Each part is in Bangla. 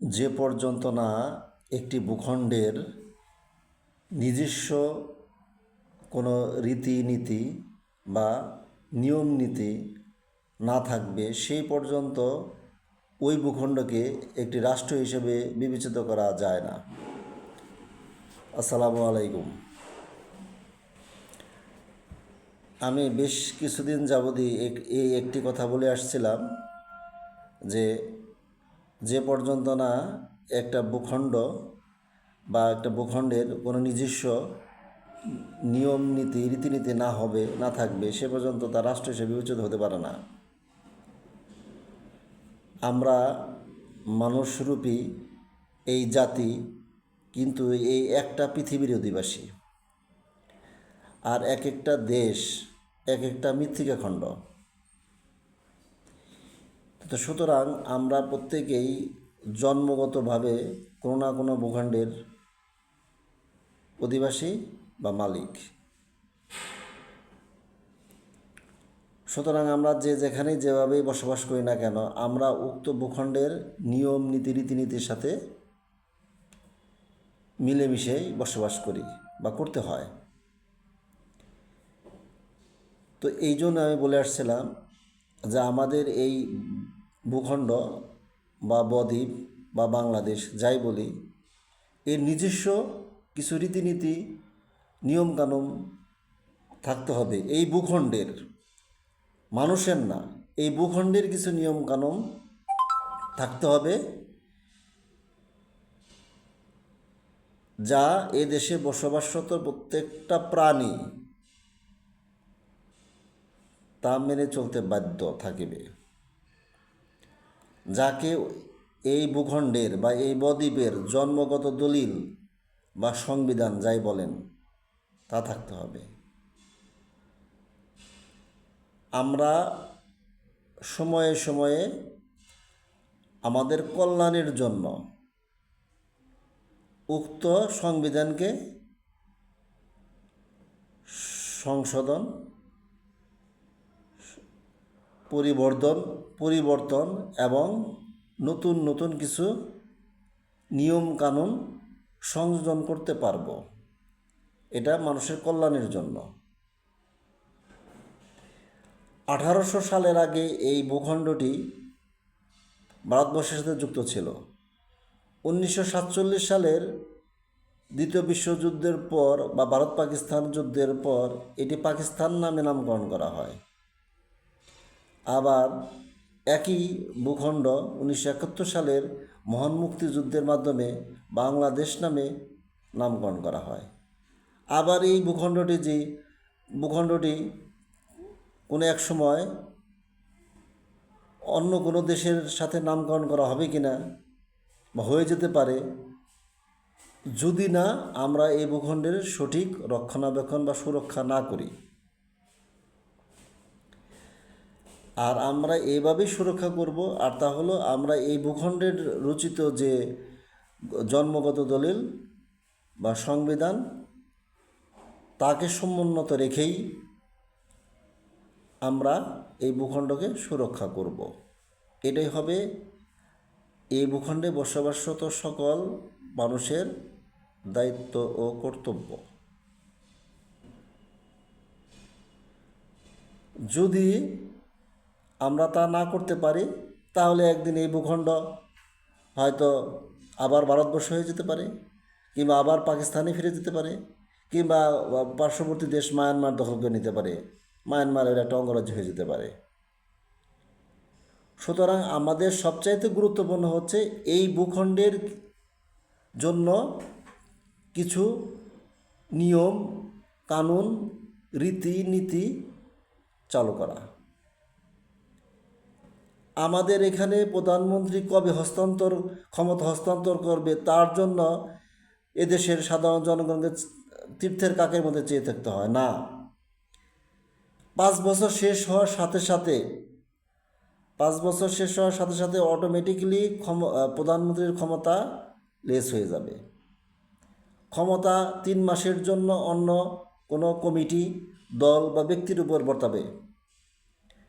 যে পর্যন্ত না একটি ভূখণ্ডের নিজস্ব কোনো রীতিনীতি বা নিয়ম নীতি না থাকবে, সেই পর্যন্ত ওই ভূখণ্ডকে একটি রাষ্ট্র হিসেবে বিবেচিত করা যায় না। আসসালামু আলাইকুম। আমি বেশ কিছুদিন যাবতই এই একটি কথা বলে আসছিলাম যে যে পর্যন্ত না একটা ভূখণ্ড বা একটা ভূখণ্ডের কোনো নিজস্ব নিয়ম নীতি, রীতিনীতি না হবে, না থাকবে, সে পর্যন্ত তা রাষ্ট্র হিসেবে বিবেচিত হতে পারে না। আমরা মানুষরূপী এই জাতি কিন্তু এই একটা পৃথিবীর অধিবাসী। আর এক একটা দেশ, এক একটা মৃত্তিকা খণ্ড। তো সুতরাং আমরা প্রত্যেকেই জন্মগতভাবে কোনো না কোনো ভূখণ্ডের অধিবাসী বা মালিক। সুতরাং আমরা যে যেখানেই যেভাবেই বসবাস করি না কেন, আমরা উক্ত ভূখণ্ডের নিয়ম, নীতি, রীতিনীতির সাথে মিলেমিশেই বসবাস করি বা করতে হয়। তো এই জন্য আমি বলে আসছিলাম যে আমাদের এই ভূখণ্ড বা বদ্বীপ বা বাংলাদেশ, যাই বলি, এর নিজস্ব কিছু রীতিনীতি, নিয়মকানুন থাকতে হবে। এই ভূখণ্ডের মানুষের না, এই ভূখণ্ডের কিছু নিয়মকানুন থাকতে হবে যা এ দেশে বসবাসরত প্রত্যেকটা প্রাণী তা মেনে চলতে বাধ্য থাকিবে। যাকে এই ভূখণ্ডের বা এই বদ্বীপের জন্মগত দলিল বা সংবিধান যাই বলেন, তা থাকতে হবে। আমরা সময়ে সময়ে আমাদের কল্যাণের জন্য উক্ত সংবিধানকে সংশোধন পরিবর্তন পরিবর্তন এবং নতুন নতুন কিছু নিয়ম কানুন সংযোজন করতে পারব। এটা মানুষের কল্যাণের জন্য। আঠারোশো সালের আগে এই ভূখণ্ডটি ভারতবর্ষের সাথে যুক্ত ছিল। উনিশশো সাতচল্লিশ সালের দ্বিতীয় বিশ্বযুদ্ধের পর বা ভারত পাকিস্তান যুদ্ধের পর এটি পাকিস্তান নামে নামকরণ করা হয়। আবার একই ভূখণ্ড উনিশশো একাত্তর সালের মহান মুক্তিযুদ্ধের মাধ্যমে বাংলাদেশ নামে নামকরণ করা হয়। আবার এই ভূখণ্ডটি যে, ভূখণ্ডটি কোনো এক সময় অন্য কোনো দেশের সাথে নামকরণ করা হবে কি না বা হয়ে যেতে পারে, যদি না আমরা এই ভূখণ্ডের সঠিক রক্ষণাবেক্ষণ বা সুরক্ষা না করি। আর আমরা এইভাবেই সুরক্ষা করব। আর তা হলো আমরা এই ভূখণ্ডের রচিত যে জন্মগত দলিল বা সংবিধান, তাকে সমুন্নত রেখেই আমরা এই ভূখণ্ডকে সুরক্ষা করব। এটাই হবে এই ভূখণ্ডে বসবাসরত সকল মানুষের দায়িত্ব ও কর্তব্য। যদি আমরা তা না করতে পারি, তাহলে একদিন এই ভূখণ্ড হয়তো আবার ভারতবর্ষ হয়ে যেতে পারে, কিংবা আবার পাকিস্তানে ফিরে যেতে পারে, কিংবা পার্শ্ববর্তী দেশ মায়ানমার দখল করে নিতে পারে। মায়ানমারের একটা অঙ্গরাজ্য হয়ে যেতে পারে। সুতরাং আমাদের সবচাইতে গুরুত্বপূর্ণ হচ্ছে এই ভূখণ্ডের জন্য কিছু নিয়ম, কানুন রীতি নীতি চালু করা। আমাদের এখানে প্রধানমন্ত্রী কবে হস্তান্তর, ক্ষমতা হস্তান্তর করবে তার জন্য এদেশের সাধারণ জনগণকে তীর্থের কাকের মধ্যে চেয়ে থাকতে হয়? না। পাঁচ বছর শেষ হওয়ার সাথে সাথে, পাঁচ বছর শেষ হওয়ার সাথে সাথে অটোমেটিক্যালি ক্ষম প্রধানমন্ত্রীর ক্ষমতা লেস হয়ে যাবে। ক্ষমতা তিন মাসের জন্য অন্য কোনো কমিটি, দল বা ব্যক্তির উপর বর্তাবে।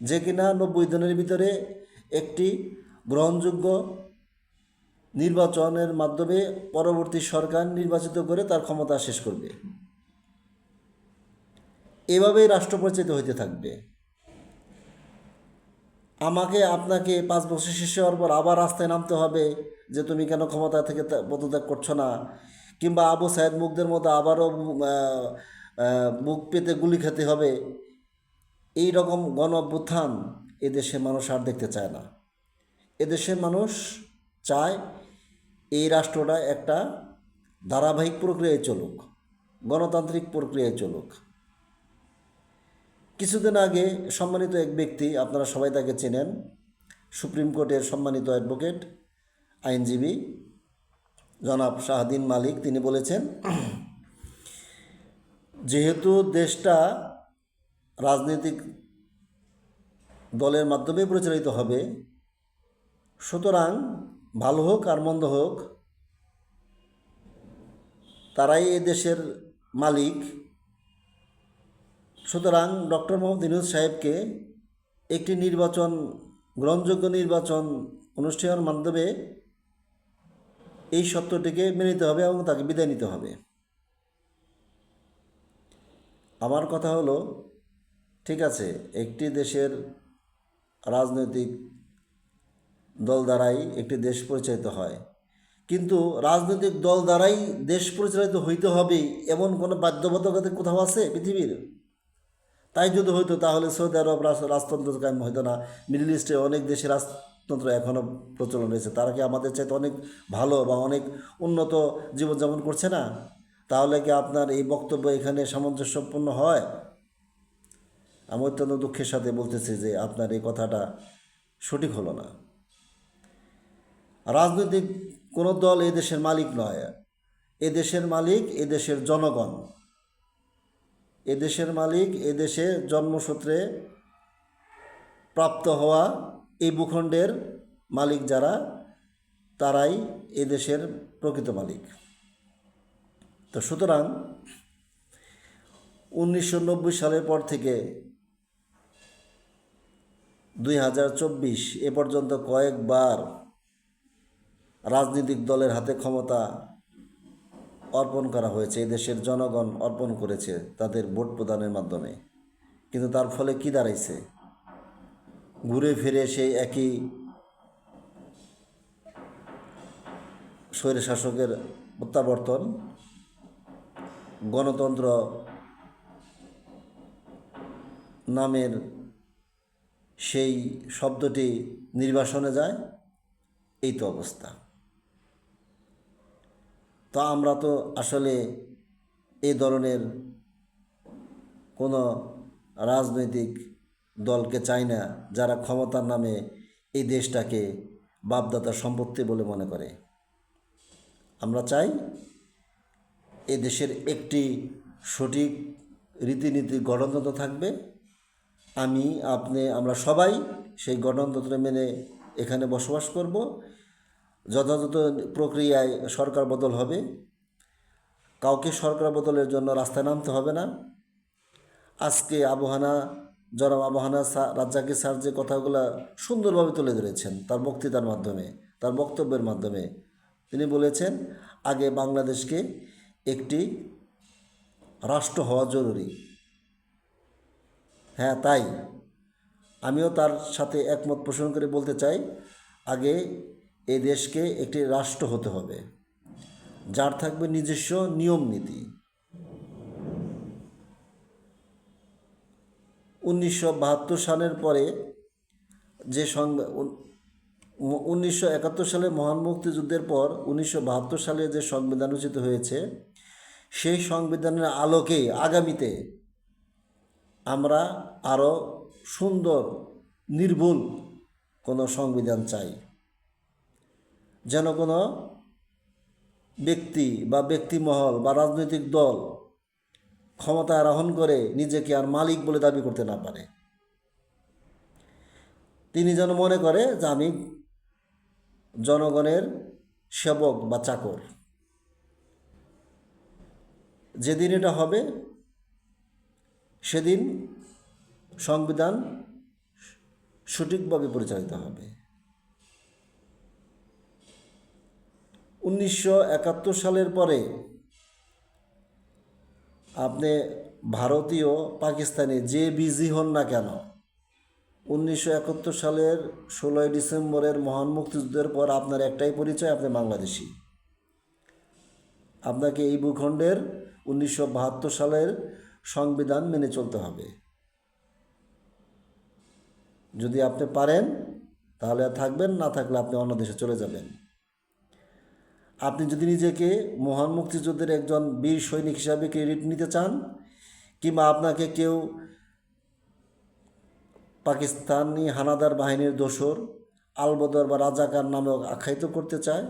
যে কিনা নব্বই দিনের ভিতরে একটি গ্রহণযোগ্য নির্বাচনের মাধ্যমে পরবর্তী সরকার নির্বাচিত করে তার ক্ষমতা শেষ করবে। এভাবেই রাষ্ট্র পরিচালিত হইতে থাকবে। আমাকে, আপনাকে পাঁচ বছর শেষ হওয়ার পর আবার রাস্তায় নামতে হবে যে তুমি কেন ক্ষমতা থেকে পদত্যাগ করছ না? কিংবা আবু সাহেদ মুখদের মতো আবারও মুখ পেতে গুলি খেতে হবে। এই রকম গণ অভ্যুত্থান এদেশের মানুষ আর দেখতে চায় না। এদেশের মানুষ চায় এই রাষ্ট্রটা একটা ধারাবাহিক প্রক্রিয়ায় চলুক, গণতান্ত্রিক প্রক্রিয়ায় চলুক। কিছুদিন আগে সম্মানিত এক ব্যক্তি, আপনারা সবাই তাকে চেনেন, সুপ্রিম কোর্টের সম্মানিত অ্যাডভোকেট, আইনজীবী, জনাব শাহদিন মালিক, তিনি বলেছেন, যেহেতু দেশটা রাজনৈতিক দলের মাধ্যমে পরিচালিত হবে। সুতরাং ভালো হোক আর মন্দ হোক, তারাই এ দেশের মালিক। সুতরাং ডক্টর মোহাম্মদ ইনুজ সাহেবকে একটি নির্বাচন, গ্রহণযোগ্য নির্বাচন অনুষ্ঠানের মাধ্যমে এই সত্যটিকে মেনে নিতে হবে এবং তাকে বিদায় নিতে হবে। আমার কথা হলো, ঠিক আছে, একটি দেশের রাজনৈতিক দল দ্বারাই একটি দেশ পরিচালিত হয়। কিন্তু রাজনৈতিক দল দ্বারাই দেশ পরিচালিত হইতে হবে এমন কোনো বাধ্যবাধকতা কোথাও আছে পৃথিবীর? তাই যদি হইতো তাহলে সৌদি আরব রাজতন্ত্র কায়েম হইতো না। মিডল ইস্টে অনেক দেশের রাজতন্ত্র এখনও প্রচলন রয়েছে। তারা কি আমাদের চাইতে অনেক ভালো বা অনেক উন্নত জীবনযাপন করছে না? তাহলে কি আপনার এই বক্তব্য এখানে সামঞ্জস্যপূর্ণ হয়? আমি অত্যন্ত দুঃখের সাথে বলতেছি যে আপনার এই কথাটা সঠিক হলো না। রাজনৈতিক কোনো দল এ দেশের মালিক নয়। এ দেশের মালিক, এ দেশের জনগণ। এ দেশের মালিক, এ দেশে জন্মসূত্রে প্রাপ্ত হওয়া এই ভূখণ্ডের মালিক যারা, তারাই এ দেশের প্রকৃত মালিক। তো সুতরাং উনিশশো নব্বই সালের পর থেকে দুই হাজার চব্বিশ এ পর্যন্ত কয়েকবার রাজনৈতিক দলের হাতে ক্ষমতা অর্পণ করা হয়েছে। এই দেশের জনগণ অর্পণ করেছে তাদের ভোট প্রদানের মাধ্যমে। কিন্তু তার ফলে কি দাঁড়াইছে? ঘুরে ফিরে সেই একই স্বৈর শাসকের প্রত্যাবর্তন। গণতন্ত্র নামের সেই শব্দটি নির্বাসনে যায়, এই তো অবস্থা। তো আমরা তো আসলে এই ধরনের কোনো রাজনৈতিক দলকে চাই না, যারা ক্ষমতার নামে এই দেশটাকে বাপদাতার সম্পত্তি বলে মনে করে। আমরা চাই এ দেশের একটি সঠিক রীতিনীতি গণতন্ত্র থাকবে আমি, আপনি, আমরা সবাই সেই গণতন্ত্র মেনে এখানে বসবাস করব। যথাযথ প্রক্রিয়ায় সরকার বদল হবে। কাউকে সরকার বদলের জন্য রাস্তায় নামতে হবে না। আজকে আবহানা জনাব আবহানা রাজ্জাকি স্যার যে কথাগুলো সুন্দরভাবে তুলে ধরেছেন, তার বক্তৃতার মাধ্যমে, তার বক্তব্যের মাধ্যমে, তিনি বলেছেন, আগে বাংলাদেশকে একটি রাষ্ট্র হওয়া জরুরি। হ্যাঁ তাই। আমিও তার সাথে একমত পোষণ করে বলতে চাই, আগে এ দেশকে একটি রাষ্ট্র হতে হবে, যার থাকবে নিজস্ব নিয়ম নীতি। উনিশশো বাহাত্তর সালের পরে যে সংবিধান উনিশশো একাত্তর সালে মহান মুক্তিযুদ্ধের পর উনিশশো বাহাত্তর সালে যে সংবিধান রচিত হয়েছে, সেই সংবিধানের আলোকে আগামীতে আমরা আরও সুন্দর, নির্ভুল কোনো সংবিধান চাই। যেন কোনো ব্যক্তি বা ব্যক্তিমহল বা রাজনৈতিক দল ক্ষমতা আরোহণ করে নিজেকে আর মালিক বলে দাবি করতে না পারে। তিনি যেন মনে করে যে আমি জনগণের সেবক বা চাকর। যেদিন এটা হবে সেদিন সংবিধান সঠিকভাবে পরিচালিত হবে। উনিশশো একাত্তর সালের পরে আপনি ভারতীয়, পাকিস্তানি যে বিজি হন না কেন, উনিশশো একাত্তর সালের ষোলোই ডিসেম্বরের মহান মুক্তিযুদ্ধের পর আপনার একটাই পরিচয়, আপনি বাংলাদেশি। আপনাকে এই ভূখণ্ডের উনিশশো বাহাত্তর সালের সংবিধান মেনে চলতে হবে। যদি আপনি পারেন, তাহলে থাকবেন, না থাকলে আপনি অন্য দেশে চলে যাবেন। আপনি যদি নিজেকে মহান মুক্তিযুদ্ধের একজন বীর সৈনিক হিসাবে ক্রেডিট নিতে চান, কিংবা আপনাকে কেউ পাকিস্তানি হানাদার বাহিনীর দোসর আলবদর বা রাজাকার নামে আখ্যায়িত করতে চায়,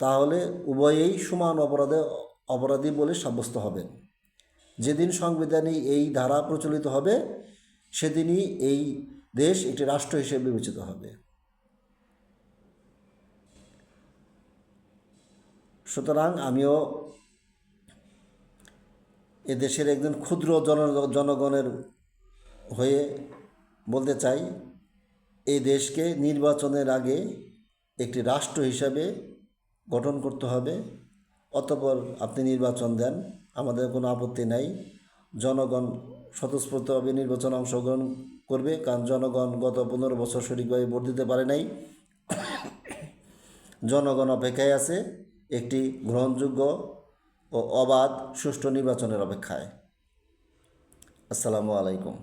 তাহলে উভয়েই সমান অপরাধে অপরাধী বলে সাব্যস্ত হবেন। যেদিন সংবিধানে এই ধারা প্রচলিত হবে, সেদিনই এই দেশ একটি রাষ্ট্র হিসেবে বিবেচিত হবে। সুতরাং আমিও এ দেশের একজন ক্ষুদ্র জন, জনগণের হয়ে বলতে চাই, এই দেশকে নির্বাচনের আগে একটি রাষ্ট্র হিসাবে গঠন করতে হবে। অতপর আপনি নির্বাচন দেন, আমাদের কোনো আপত্তি নাই। জনগণ স্বতঃস্ফূর্তভাবে নির্বাচনে অংশগ্রহণ করবে, কারণ জনগণ গত পনেরো বছর সঠিকভাবে ভোট দিতে পারে নাই। জনগণ অপেক্ষায় আছে, একটি গ্রহণযোগ্য ও অবাধ সুষ্ঠু নির্বাচনের অপেক্ষায়। আসসালামু আলাইকুম।